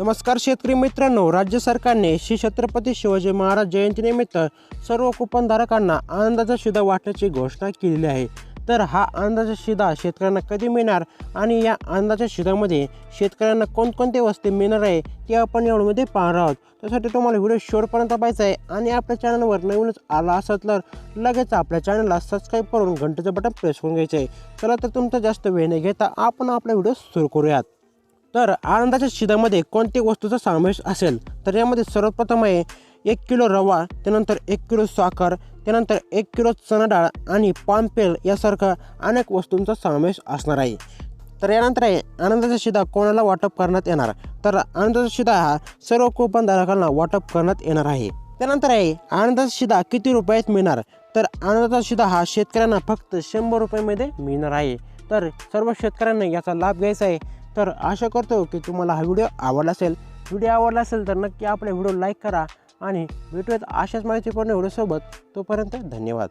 नमस्कार शेतकरी मित्रांनो राज्य सरकारने श्री छत्रपती शिवाजी महाराज जयंतीनिमित्त सर्व कुपनधारकांना आनंदाचा शिदा वाटण्याची घोषणा केलेली आहे. तर हा आनंदाचा शिदा शेतकऱ्यांना कधी मिळणार आणि या आनंदाच्या शिधामध्ये शेतकऱ्यांना कोणकोणते वस्तू मिळणार आहे ते आपण यामध्ये पाहणार आहोत. त्यासाठी तुम्हाला व्हिडिओ शेवटपर्यंत पाहायचा आहे आणि आपल्या चॅनलवर नवीनच आला असत तर लगेच आपल्या चॅनलला सबस्क्राईब करून घंटेचं बटन प्रेस करून घ्यायचं आहे. चला तर तुमचा जास्त वेळ न घेता आपण आपला व्हिडिओ सुरू करूयात. तर आनंदाच्या शिधामध्ये कोणत्या वस्तूचा समावेश असेल तर यामध्ये सर्वप्रथम आहे एक किलो रवा त्यानंतर एक किलो साखर त्यानंतर एक किलो चणा डाळ आणि पाम तेल यासारखा अनेक वस्तूंचा समावेश असणार आहे. तर यानंतर आहे आनंदाचा शिधा कोणाला वाटप करण्यात येणार? तर आनंदाचा शिधा हा सर्व कुपनधारकांना वाटप करण्यात येणार आहे. त्यानंतर आहे आनंदाचा शिधा किती रुपयात मिळणार? तर आनंदाचा शिधा हा शेतकऱ्यांना फक्त शंभर रुपयामध्ये मिळणार आहे. तर सर्व शेतकऱ्यांना याचा लाभ घ्यायचा आहे. तर आशा करतो की तुम्हाला हा व्हिडिओ आवडला असेल. व्हिडिओ आवडला असेल तर नक्की आपल्या व्हिडिओ लाईक करा आणि भेटूयात अशाच माहितीपूर्ण व्हिडिओसोबत. तोपर्यंत धन्यवाद.